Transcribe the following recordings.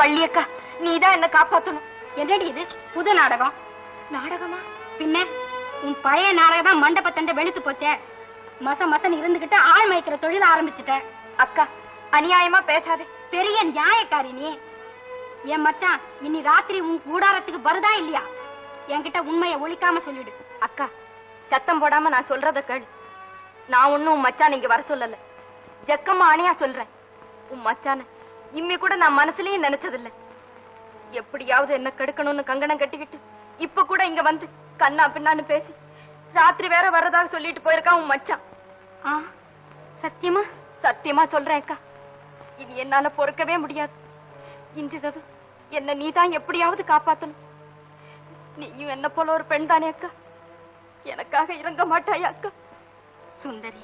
வள்ளியக்கா நீதான் என்ன காப்பாத்தணும். என்னடி இது? புது நாடகம். நாடகமா? பின்ன உன் பழைய நாடகம் தான் மண்டபத்தண்டை வெளுத்து போச்சே. மச மசன் இருந்துகிட்டு ஆள் மயக்கிற தொழில ஆரம்பிச்சுட்ட. அக்கா அநியாயமா பேசாதே. பெரிய நியாயக்காரி நீ. என் மச்சான் இன்னி ராத்திரி உன் கூடாரத்துக்கு வருதா இல்லையா? என்கிட்ட உண்மையை ஒழிக்காம சொல்லிடு. அக்கா சத்தம் போடாம நான் சொல்றத கேளு. நான் ஒண்ணும் உன் மச்சான் இங்க வர சொல்லல. ஜக்கம்மா அணியா சொல்றேன். உன் மச்சான இம்மி கூட நான் மனசுலயும் நினைச்சதில்ல. எப்படியாவது என்ன கெடுக்கணும்னு கங்கணம் கட்டிக்கிட்டு இப்ப கூட இங்க வந்து கண்ணா பின்னான்னு பேசி ராத்திரி வேற வர்றதாக சொல்லிட்டு போயிருக்கான் உன் மச்சான். ஆ சத்தியமா? சத்தியமா சொல்றேன் அக்கா. இனி என்னால பொறுக்கவே முடியாது. இன்றிரவு என்ன நீதான் எப்படியாவது காப்பாத்தணும். நீயும் என்ன போல ஒரு பெண் தானே அக்கா. எனக்காக இறங்க மாட்டாயா அக்கா? சுந்தரி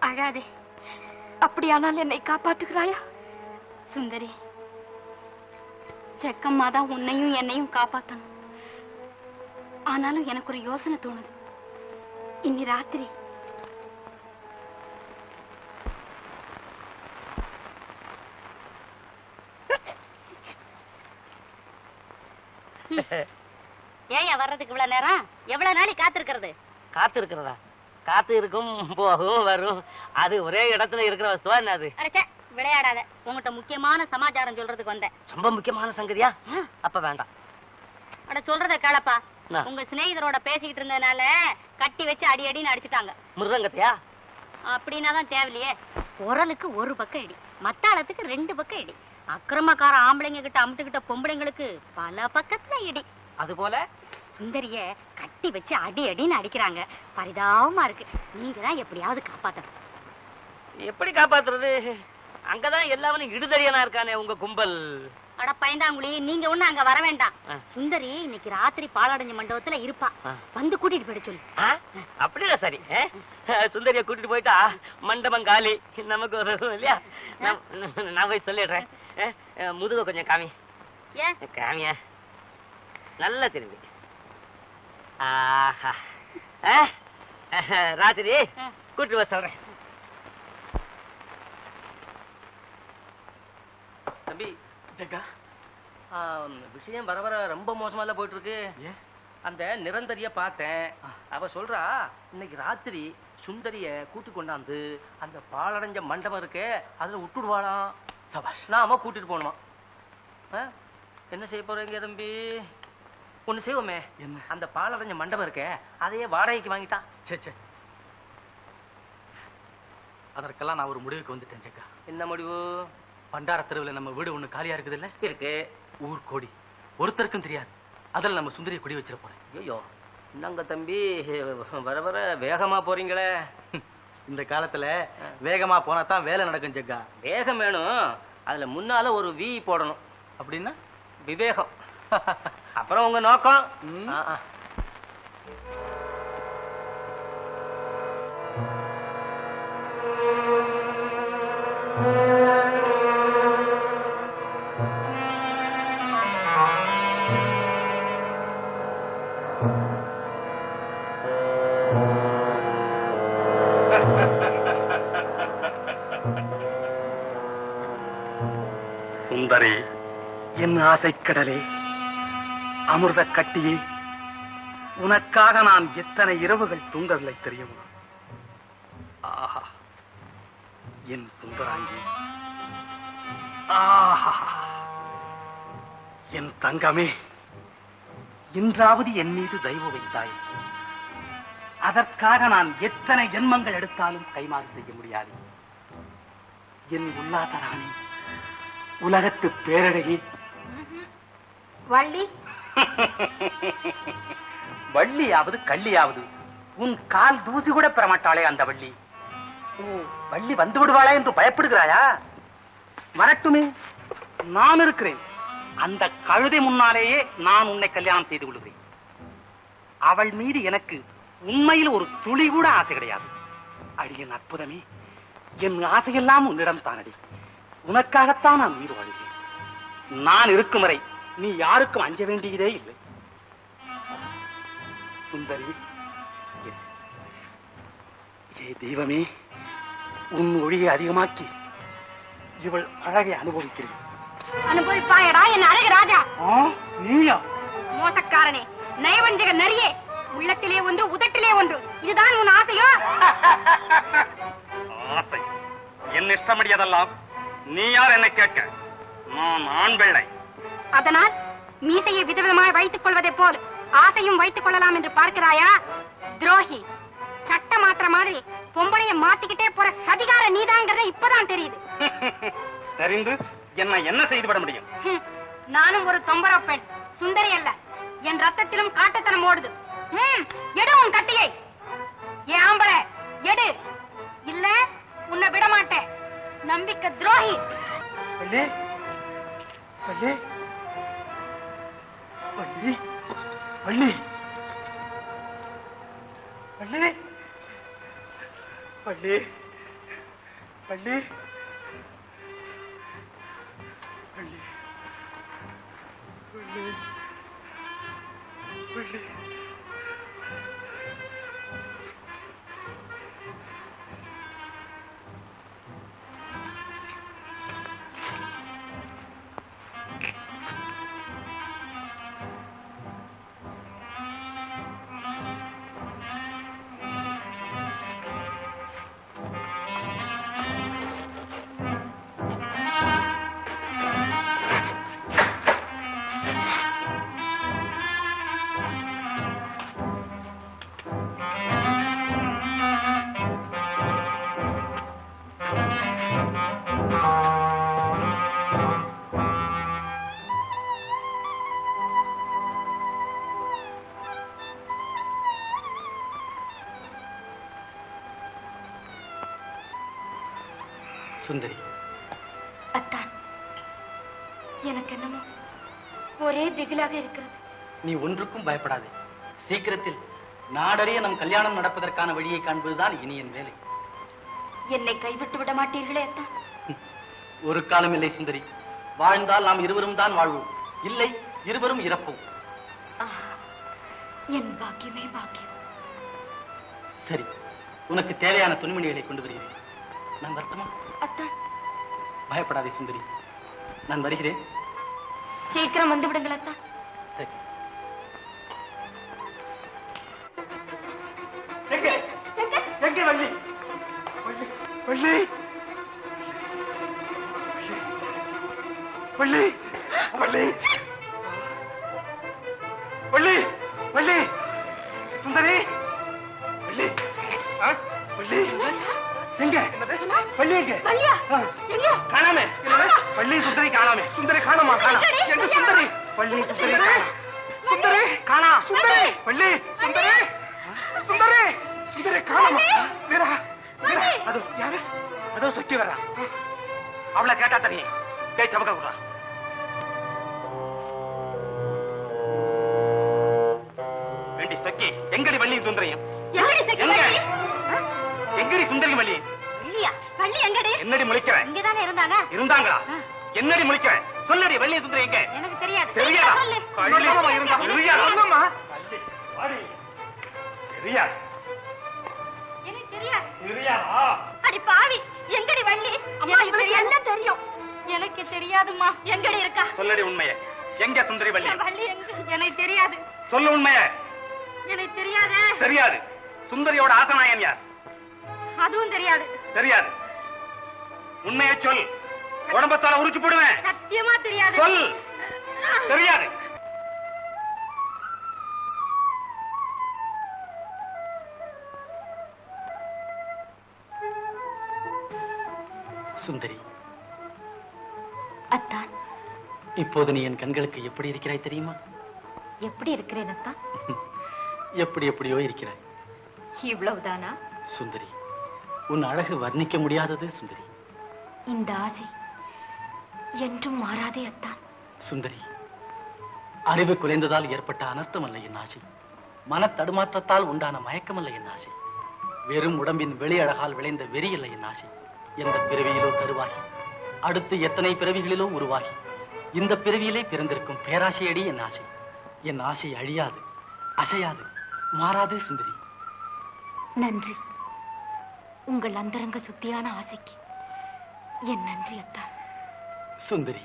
அழாதே. அப்படியானால் என்னை காப்பாற்றுகிறாயா? சுந்தரி செக்கம்மா தான் உன்னையும் என்னையும் காப்பாத்தணும். ஆனாலும் எனக்கு ஒரு யோசனை தோணுது. இன்னி ராத்திரி. ஏன் வர்றதுக்கு இவ்வளவு நேரம்? எவ்வளவு நாளைக்கு காத்திருக்கிறது? காத்து இருக்கிறதா காத்து இருக்கும் போகும் வரும். அது ஒரே இடத்துல இருக்கிற வஸ்துவா என்ன அது? விளையாடாத. உங்ககிட்ட முக்கியமான சமாச்சாரம் சொல்றதுக்கு வந்தேன். ரொம்ப முக்கியமான சங்கதியா? அப்ப வேண்டாம். அட சொல்றத கேளப்பா? உங்க சிநேகிதரோட பேசிக்கிட்டு இருந்ததுனால கட்டி வச்சு அடி அடின்னு அடிச்சுட்டாங்க. மிருதங்கத்தையா? அப்படின்னா தான் தேவையில்லையே. குரலுக்கு ஒரு பக்கம் இடி மத்தாளத்துக்கு ரெண்டு பக்கம் இடி. அக்கிரமக்கார ஆம்பளைங்க கிட்ட அமுட்டுக்கிட்ட பொம்பளைங்களுக்கு பல பக்கத்துல இடி. அது போல சுந்தரிய கட்டி வச்சு அடி அடின்னு அடிக்கிறாங்க. பரிதாபமா இருக்கு. நீங்க தான் எப்படியாவது காப்பாத்தணும். எப்படி காப்பாத்துறது? அங்கதான் எல்லாவனும் இடுதறியனா இருக்கானே உங்க கும்பல்? அட பயந்தாங்குழி நீங்க ஒண்ணு அங்க வர வேண்டாம். சுந்தரி இன்னைக்கு ராத்திரி பாலாடஞ்ச மண்டபத்துல இருப்பா. வந்து கூட்டிட்டு போயிட சொல்லு? அப்படியா சரி? சுந்தரிய கூட்டிட்டு போயிட்டா? மண்டபம் காலி. நமக்கு ஒரு இல்லையா? நான் போய் சொல்லிடுறேன்? முதுக கொஞ்சம் காமி. காமிய? நல்லா திரும்பி. ஆஹா? ராத்திரி. கூட்டிட்டு வர சொல்றேன் தம்பி ஜக்கா ஆ, விஷயம் வர வர ரொம்ப மோசமால போயிட்டு இருக்கு அந்த நிரந்தரிய பார்த்தேன். அவ சொல்றா இன்னைக்கு ராத்திரி சுந்தரிய கூட்டி கொண்டாந்து அந்த பாலடைஞ்ச மண்டபம் இருக்கே அதுல விட்டுடுவாளாம் நாம கூட்டிட்டு ஆ? என்ன செய்ய போறீங்க தம்பி? ஒண்ணு செய்வோமே. அந்த பாலடைஞ்ச மண்டபம் இருக்கே அதையே வாடகைக்கு வாங்கிட்டான். சே சே. அதற்கெல்லாம் நான் ஒரு முடிவுக்கு வந்துட்டேன் ஜக்கா. என்ன முடிவு? பண்டார தெருவில் நம்ம வீடு ஒண்ணு காலியா இருக்குது இல்ல இருக்கு. ஊர் கோடி. ஒருத்தருக்கும் தெரியாது. அதுல நம்ம சுந்தரிய குடி வச்சிட போறேன். ஐயோ என்னங்க தம்பி? வர வர வேகமா போறீங்களே. இந்த காலத்துல வேகமா போனா தான் வேலை நடக்கும் ஜக்கா. வேகம் வேணும். அதுல முன்னால ஒரு வி போடணும். அப்படின்னா? விவேகம். அப்புறம் உங்க நோக்கம்? சுந்தரி. என் ஆசைக்கடலே அமிர்த கட்டியே உனக்காக நான் எத்தனை இரவுகள் தூங்கவில்லை தெரியுமா? ஆஹா என் சுந்தராங்கி. ஆஹா என் தங்கமே இன்றாவது என் மீது தெய்வ வைத்தாய். அதற்காக நான் எத்தனை ஜென்மங்கள் எடுத்தாலும் கைமாறு செய்ய முடியாது. என் உல்லாத ராணி உலகத்து பேரழகி. வள்ளி? வள்ளியாவது கள்ளியாவது. உன் கால் தூசி கூட பெறமாட்டாளே அந்த வள்ளி. வள்ளி வந்து விடுவாளா என்று பயப்படுகிறாயா? வரட்டுமே நான் இருக்கிறேன். அந்த கழுதை முன்னாலேயே நான் உன்னை கல்யாணம் செய்து கொள்கிறேன். அவள் மீது எனக்கு உண்மையில் ஒரு துளி கூட ஆசை கிடையாது. அடியன் அற்புதமே. என் ஆசையெல்லாம் உன்னிடம் தானடி. உனக்காகத்தான் நான் உயிர் வாழ்கிறேன். நான் இருக்கும் வரை நீ யாருக்கும் அஞ்ச வேண்டியதே இல்லை. சுந்தரி ஏ- தெய்வமே உன் ஒளியை அதிகமாக்கி இவள் அழகை அனுபவிக்கிறேன். அனுபவிப்பாயடா என் அழகு ராஜா. நீயா? மோசக்காரனே நயவஞ்சக நரியே உள்ளத்திலே ஒன்று உதட்டிலே ஒன்று. இதுதான் உன் ஆசையோ? ஆசை. என் இஷ்டமடியதெல்லாம் நீ யார் என்னை கேட்க? நான் ஆண் பிள்ளை அதனால் மீசையை விதவிதமாய் வைத்துக் கொள்வதைப் போல் ஆசையும் வைத்துக் கொள்ளலாம் என்று பார்க்கிறாயா? துரோகி சட்ட மாற்ற மாதிரி பொம்பளைய மாத்திக்கிட்டே போற சதிகார நீதாங்கிறத இப்பதான் தெரியுது. தெரிந்து என்ன என்ன செய்துவிட முடியும்? ஹம், நானும் ஒரு தொம்பர பெண் சுந்தரி அல்ல. என் ரத்தத்திலும் காட்டுத்தனம் ஓடுது. எடு உன் கட்டியை. ஏ ஆம்பளை எடு. இல்ல உன்னை விட மாட்டேன். நம்பிக்கை துரோகி வள்ளி வள்ளி வள்ளி வள்ளி வள்ளி வள்ளி வள்ளி வள்ளி வள்ளி வள்ளி சுந்தரி. அத்தான் எனக்கு என்னமோ ஒரே திகிலாக இருக்கிறது. நீ ஒன்றுக்கும் பயப்படாதே. சீக்கிரத்தில் நாடறிய நம் கல்யாணம் நடப்பதற்கான வழியை காண்பதுதான் இனி என் வேலை. என்னை கைவிட்டு விட மாட்டீர்களே அத்தான் ஒரு காலம் இல்லை சுந்தரி. வாழ்ந்தால் நாம் இருவரும் தான் வாழ்வோம். இல்லை இருவரும் இறப்போம். என் பாக்கியமே பாக்கியம். சரி உனக்கு தேவையான துணிமணிகளை கொண்டு வருகிறேன். நான் வருத்தமா? அத்தான் பயப்படாதே சுந்தரி. நான் வருகிறேன். சீக்கிரம் வந்து விடுங்கள் அத்தான் சரி. எங்க? வள்ளி? வள்ளி வள்ளி. வள்ளி வள்ளி. வள்ளி. வள்ளியா? ஆ. எங்க? காணாமே. வள்ளி சுந்தரி காணாமே. சுந்தரி காணாமா? காணா. எங்கடி? எங்க வள்ளியா? சுந்தரி? வள்ளி சுந்தரி. காணா. சுந்தரி காணா. சுந்தரி. வள்ளி சுந்தரி. சுந்தரி. சுந்தரி காணாமா? வீரா. வீரா. அது யாரு? அதோ சுத்தி வர்றா. அவளை கேட்டா தெரியும் கை சமக்க விடுறா வேண்டி சொக்கி? எங்கடி வள்ளி சுந்தரியும் எங்கடி சக்கி எங்க? வள்ளி? ஆ? எங்கடி சுந்தரி வள்ளி? வள்ளியா? வள்ளி எங்கடி? என்னடி முழிக்கிறேன்? இங்கதானே இருந்தாங்க இருந்தாங்களா? என்னடி முழிக்கிறேன்? சொல்லடி வள்ளி சுந்தரி எங்க எனக்கு தெரியாது. தெரியாதா? சொல்லு. கள்ளி இருந்தா? தெரியாதா? எனக்கு வாடி. தெரியாது. எனக்கு தெரியாது. தெரியாதா? அடி பாவி. எங்கடி வள்ளி? அம்மா இவளுக்கு எல்லாம் தெரியும்? எனக்கு தெரியாதும்மா. எங்கடி இருக்கா? சொல்லடி உண்மையை. எங்க சுந்தரி வள்ளி? வள்ளி எங்க? எனக்கு தெரியாது. சொல்லு உண்மையை. எனக்கு தெரியாது. தெரியாது. சுந்தரியோட ஆசனாயன் யார்? அதுவும் தெரியாது. தெரியாது. உண்மையை சொல். உடம்பத்தால உரிச்சு போடுவேன். சத்தியமா தெரியாது. சொல். தெரியாது. சுந்தரி. அத்தான். இப்போது நீ என் கண்களுக்கு எப்படி இருக்கிறாய் தெரியுமா? எப்படி இருக்கிறேன் அத்தான்? எப்படி எப்படியோ இருக்கிறாய். இவ்வளவுதானா? சுந்தரி. உன் அழகு வர்ணிக்க முடியாதது சுந்தரி. இந்த ஆசை என்றும் மாறாதே அத்தான். சுந்தரி அறிவு குறைந்ததால் ஏற்பட்ட அனர்த்தம் அல்ல என் ஆசை. மன தடுமாற்றத்தால் உண்டான மயக்கம் அல்ல என் ஆசை. வெறும் உடம்பின் வெளி அழகால் விளைந்த வெறி அல்ல என் ஆசை. எந்த பிறவியிலோ கருவாகி அடுத்து எத்தனை பிறவிகளிலோ உருவாகி இந்த பிறவியிலே பிறந்திருக்கும் பேராசையடி என் ஆசை. என் ஆசை அழியாது அசையாது மாறாது சுந்தரி. நன்றி. உங்கள் அந்தரங்க சுத்தியான ஆசைக்கு என் நன்றி அத்தா. சுந்தரி.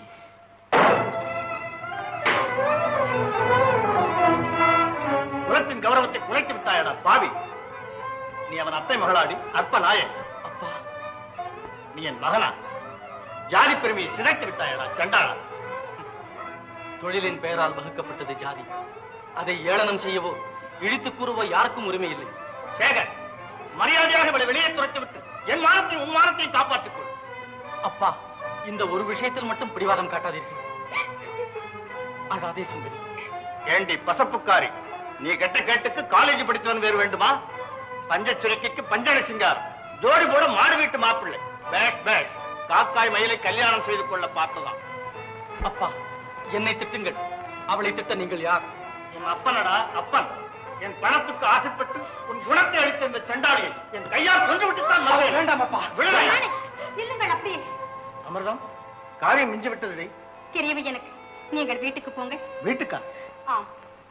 குலத்தின் கௌரவத்தை குலைத்து விட்டாயடா பாவி. நீ அவன் அத்தை மகளாடி அற்ப நாயன் அப்பா நீ என் மகனா? ஜாதி பெருமையை சிதைத்து விட்டாயடா சண்டாளா? தொழிலின் பெயரால் வகுக்கப்பட்டது ஜாதி. அதை ஏளனம் செய்யவோ இழித்து கூறுவோ யாருக்கும் உரிமை இல்லை. சேகர் மரியாதையாக இவளை வெளியே துரத்தி விட்டு என் மானத்தை உன் மானத்தை காப்பாற்றிக் கொள் அப்பா இந்த ஒரு விஷயத்தில் மட்டும் பிடிவாதம் காட்டாதீர்கள். அழாதே சுந்தரி. ஏண்டி பசப்புக்காரி? நீ கெட்ட கேட்டுக்கு காலேஜ் படித்தவன் வேறு வேண்டுமா? பஞ்ச சுரக்கிக்கு பஞ்சன சிங்கார் ஜோடி போட மாடு வீட்டு மாப்பிள்ளை. பேஷ் பேஷ். காக்காய் மயிலை கல்யாணம் செய்து கொள்ள பார்த்ததாம். அப்பா என்னை திட்டுங்கள். அவளை திட்ட நீங்கள் யார்? உன் அப்பனடா அப்பன். என் பணத்துக்கு ஆசைப்பட்டு உன் குணத்தை அளித்த இந்த சண்டாளியை என் கையால் கொண்டு விட்டுத்தான் வேண்டாம் அப்பா இல்லுங்கள் அப்படியே அமிர்தம் காரியம் மிஞ்சி விட்டது தெரியவை எனக்கு? நீங்கள் வீட்டுக்கு போங்க வீட்டுக்கா? ஆம்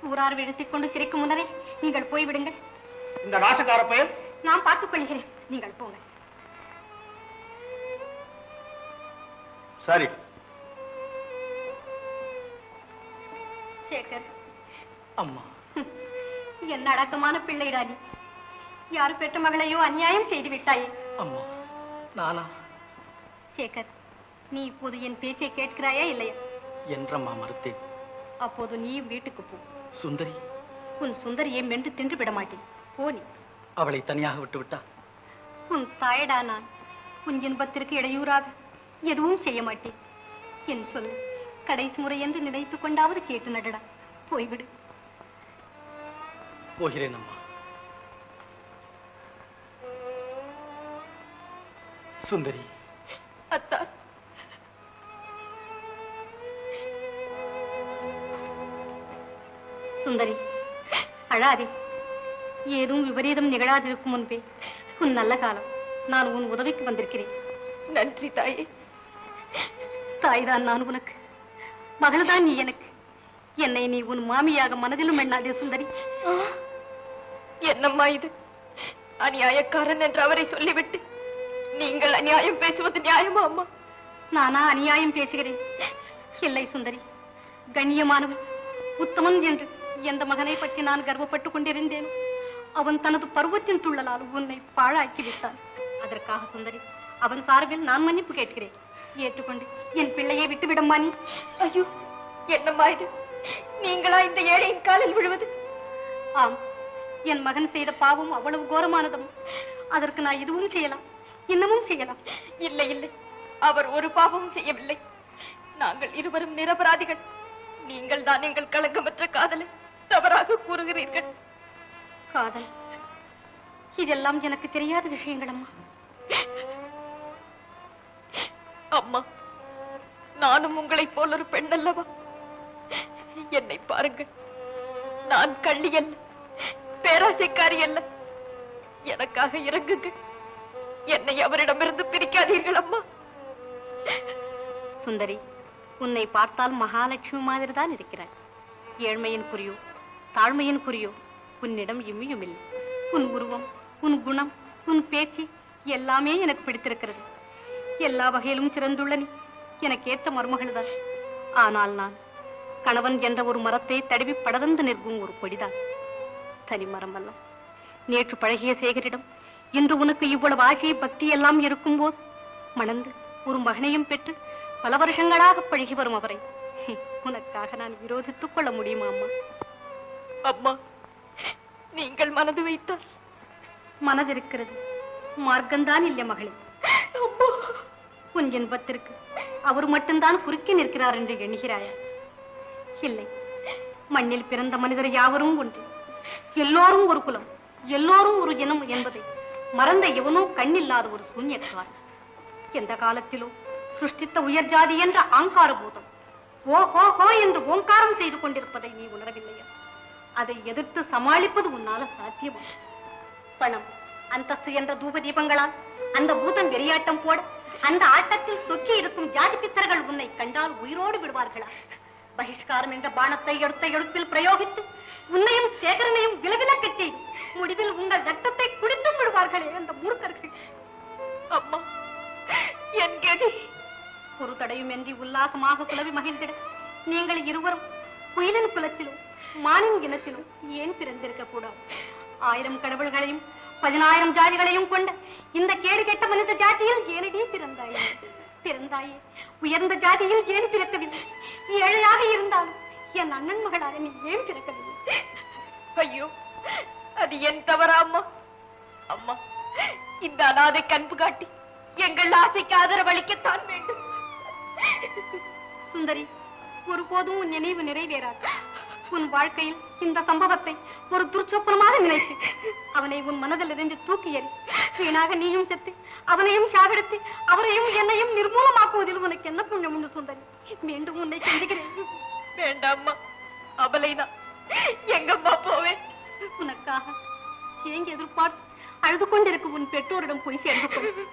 ஊரார் விழுத்திக் கொண்டு சிரிக்கும் முன்னரே நீங்கள் போய்விடுங்கள் இந்த நாசக்கார பெயர் நான் பார்த்துக் கொள்கிறேன். நீங்கள் போங்க சரி. சேகர். அம்மா. என்ன அடக்கமான பிள்ளைடா நீ யார் பெற்ற மகளையோ அநியாயம் செய்து விட்டாயே அம்மா நானா? சேகர் நீ இப்போது என் பேச்சை கேட்கிறாயா இல்லையா? என்றம்மா மறுத்தேன். அப்போது நீ வீட்டுக்கு போ. சுந்தரி. உன் சுந்தரியை மென்று தின்று விட மாட்டேன். போ நீ. அவளை தனியாக விட்டு விட்டா? உன் தாயடா நான். உன் இன்பத்திற்கு இடையூறாக எதுவும் செய்ய மாட்டேன். என் சொல்ல கடைசி முறை என்று நினைத்துக் கொண்டாவது கேட்டு நடடா. போய்விடு. போகிறேன் அம்மா சுந்தரி. அத்தா. சுந்தரி அழாதே. ஏதும் விபரீதம் நிகழாதிருக்கும் முன்பே உன் நல்ல காலம் நான் உன் உதவிக்கு வந்திருக்கிறேன். நன்றி தாயே. தாய்தான் நான் உனக்கு மகள்தான் நீ எனக்கு. என்னை நீ உன் மாமியாக மனதிலும் எண்ணாதே சுந்தரி. ஆ, என்னம்மா இது? அநியாயக்காரன் என்று அவரை சொல்லிவிட்டு நீங்கள் அநியாயம் பேசுவது நியாயமா அம்மா? நானா அநியாயம் பேசுகிறேன். இல்லை சுந்தரி. கண்ணியமானவன் உத்தமன் என்று எந்த மகனை பற்றி நான் கர்வப்பட்டுக் கொண்டிருந்தேனோ அவன் தனது பருவத்தின் துள்ளலால் உன்னை பாழாக்கி விட்டான். அதற்காக சுந்தரி அவன் சார்பில் நான் மன்னிப்பு கேட்கிறேன். ஏற்றுக்கொண்டு என் பிள்ளையை விட்டுவிடம்மா நீ. ஐயோ என்னம்மா இது? நீங்களா இந்த ஏழையின் காலில் விழுவது? ஆம் என் மகன் செய்த பாவம் அவ்வளவு கோரமானதும். அதற்கு நான் இதுவும் செய்யலாம். இன்னமும் செய்யலாம். இல்லை இல்லை. அவர் ஒரு பாவமும் செய்யவில்லை. நாங்கள் இருவரும் நிரபராதிகள். நீங்கள் தான் எங்கள் களங்கமற்ற காதலை தவறாக கூறுகிறீர்கள். காதல். இதெல்லாம் எனக்கு தெரியாத விஷயங்கள் அம்மா. அம்மா நானும் உங்களைப் போல் ஒரு பெண் அல்லவா என்னை பாருங்கள். நான் கள்ளி அல்ல பேராசைக்காரி அல்ல எனக்காக இறங்குங்க. என்னை அவரிடமிருந்து பிரிக்காதீர்கள் அம்மா சுந்தரி உன்னை பார்த்தால் மகாலட்சுமி மாதிரி தான் இருக்கிறாய். ஏழ்மையின் குறியோ தாழ்மையின் குறியோ உன்னிடம் இம்மியும் இல்லை உன் உருவம் உன் குணம் உன் பேச்சு எல்லாமே எனக்கு பிடித்திருக்கிறது. எல்லா வகையிலும் சிறந்துள்ள நீ. எனக்கு ஏற்ற மருமகள் தான் ஆனால் நான் கணவன் என்ற ஒரு மரத்தை தடவி படர்ந்து நிற்கும் ஒரு கொடிதான். தனி மரம் அல்ல நேற்று பழகிய சேகரிடம் இன்று உனக்கு இவ்வளவு ஆசை பக்தி எல்லாம் இருக்கும்போது மணந்து ஒரு மகனையும் பெற்று பல வருஷங்களாக பழகி வரும் அவரை. உனக்காக நான் விரோதித்துக் கொள்ள முடியுமா அம்மா? அம்மா நீங்கள் மனது வைத்தால். மனதிருக்கிறது. மார்க்கம்தான் இல்லை மகளே. உன் இன்பத்திற்கு அவர் மட்டும்தான் குறுக்கி நிற்கிறார் என்று எண்ணுகிறாயா? இல்லை. மண்ணில் பிறந்த மனிதர் யாவரும் ஒன்று எல்லோரும் ஒரு குலம் எல்லோரும் ஒரு இனம் என்பதை மறந்த எவனோ கண்ணில்லாத ஒரு சூன்யக்கார். எந்த காலத்திலோ சிருஷ்டித்த உயர் ஜாதி என்ற ஆங்கார பூதம் ஓ ஹோ ஹோ என்று ஓங்காரம் செய்து கொண்டிருப்பதை நீ உணரவில்லையா? அதை எதிர்த்து சமாளிப்பது உன்னால சாத்தியமா? பணம் அந்தஸ்து என்ற தூப தீபங்களால் அந்த பூதம் வெறியாட்டம் போட அந்த ஆட்டத்தில் சொக்கி இருக்கும் ஜாதி பித்தர்கள் உன்னை கண்டால் உயிரோடு விடுவார்களா? பகிஷ்காரம் என்ற பானத்தை எடுத்த எழுத்தில் பிரயோகித்து உன்னையும் சேகரனையும் விலவில கட்டி முடிவில் உங்கள் ரத்தத்தை குடித்து விடுவார்களே அந்த மூர்க்கர்கள். அம்மா என் கதி. ஒரு தடையுமின்றி உல்லாசமாக குலவி மகிழ்ந்திட நீங்கள் இருவரும் குயிலின் குலத்திலும் மானின் இனத்திலும் ஏன் பிறந்திருக்க கூடாது ஆயிரம் கடவுள்களையும் பதினாயிரம் ஜாதிகளையும் கொண்ட இந்த கேடு கெட்ட மனித ஜாதியில் ஏனடி பிறந்தாயே. பிறந்தாயே. உயர்ந்த ஜாதியில் ஏன் பிறக்கவில்லை? ஏழையாக இருந்தாலும் என் அண்ணன் மகளாக நீ ஏன் பிறக்கவில்லை? ஐயோ அது என் தவறா அம்மா? அம்மா இந்த அனாதை கண்பு காட்டி எங்கள் ஆசைக்கு ஆதரவளிக்கத்தான் வேண்டும். சுந்தரி ஒருபோதும் உன் நினைவு நிறைவேறாது. உன் வாழ்க்கையில் இந்த சம்பவத்தை ஒரு துர்ச்சொப்பனமாக நினைத்து அவனை உன் மனதில் இருந்து தூக்கி எறி வீணாக நீயும் செத்து அவனையும் சாகடித்து அவரையும் என்னையும் நிர்மூலமாக்குவதில் உனக்கு என்ன புண்ணியம் உண்டு சுந்தரி? மீண்டும் உன்னை சந்திக்கிறேன். வேண்டாம்மா அபலைதான் எங்கம்மா போவேன் உனக்காக ஏங்கி எதிர்பார்த்து அழுது கொண்டிருக்கும் உன் பெற்றோரிடம் போய் சேர்ந்து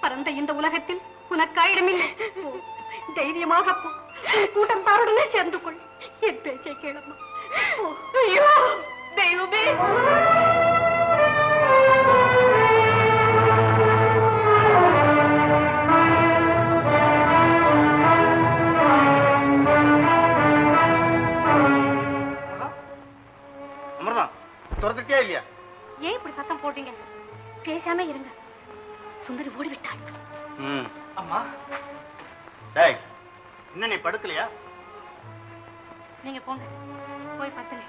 பரந்த இந்த உலகத்தில் உனக்கா இடமில்லை போ. தைரியமாக போ. உன் கூட்டம் தாருடனே சேர்ந்து கொள் என் பேச்சை கேளம்மா. தெய்வமே. அம்மா. டேய் இன்னும் நீ படுக்கலையா? நீங்க போங்க. போய் பத்தல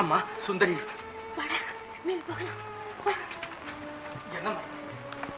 அம்மா சுந்தரி. மேல் போகலாம். என்னம்மா?